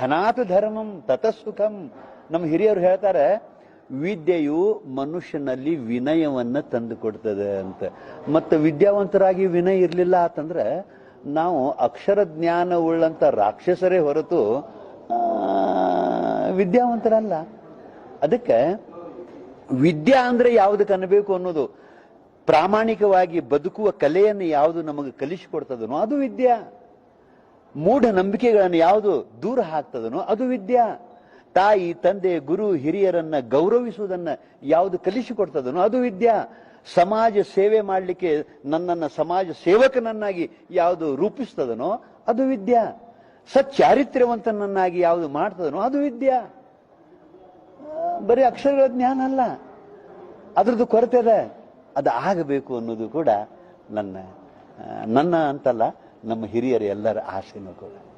ಧನಾತು ಧರ್ಮಂ ತತಸುಖಂ ನಮ್ಮ ಹಿರಿಯರು ಹೇಳ್ತಾರೆ, ವಿದ್ಯೆಯು ಮನುಷ್ಯನಲ್ಲಿ ವಿನಯವನ್ನ ತಂದು ಕೊಡ್ತದೆ ಅಂತ. ಮತ್ತೆ ವಿದ್ಯಾವಂತರಾಗಿ ವಿನಯ ಇರ್ಲಿಲ್ಲ ಅಂತಂದ್ರೆ, ನಾವು ಅಕ್ಷರ ಜ್ಞಾನ ಉಳ್ಳಂತ ರಾಕ್ಷಸರೇ ಹೊರತು ವಿದ್ಯಾವಂತರಲ್ಲ. ಅದಕ್ಕೆ, ವಿದ್ಯಾ ಅಂದ್ರೆ ಯಾವುದಕ್ಕೆ ಅನ್ನಬೇಕು ಅನ್ನೋದು, ಪ್ರಾಮಾಣಿಕವಾಗಿ ಬದುಕುವ ಕಲೆಯನ್ನು ಯಾವುದು ನಮಗೆ ಕಲಿಸಿಕೊಡ್ತದನೋ ಅದು ವಿದ್ಯಾ. ಮೂಢ ನಂಬಿಕೆಗಳನ್ನು ಯಾವುದು ದೂರ ಹಾಕ್ತದನೋ ಅದು ವಿದ್ಯಾ. ತಾಯಿ, ತಂದೆ, ಗುರು, ಹಿರಿಯರನ್ನ ಗೌರವಿಸುವುದನ್ನ ಯಾವುದು ಕಲಿಸಿಕೊಡ್ತದನೋ ಅದು ವಿದ್ಯಾ. ಸಮಾಜ ಸೇವೆ ಮಾಡಲಿಕ್ಕೆ ನನ್ನನ್ನು ಸಮಾಜ ಸೇವಕನನ್ನಾಗಿ ಯಾವುದು ರೂಪಿಸ್ತದನೋ ಅದು ವಿದ್ಯಾ. ಸಚ್ಚಾರಿತ್ರ್ಯವಂತನನ್ನಾಗಿ ಯಾವುದು ಮಾಡ್ತದನೋ ಅದು ವಿದ್ಯಾ. ಬರೀ ಅಕ್ಷರಗಳ ಜ್ಞಾನ ಅಲ್ಲ. ಅದ್ರದ್ದು ಕೊರತೆ ಅದ. ಅದು ಆಗಬೇಕು ಅನ್ನೋದು ಕೂಡ ನನ್ನ ನನ್ನ ಅಂತಲ್ಲ. ನಮ್ಮ ಹಿರಿಯರು ಎಲ್ಲರ ಆಸೆನೂ ಕೂಡ.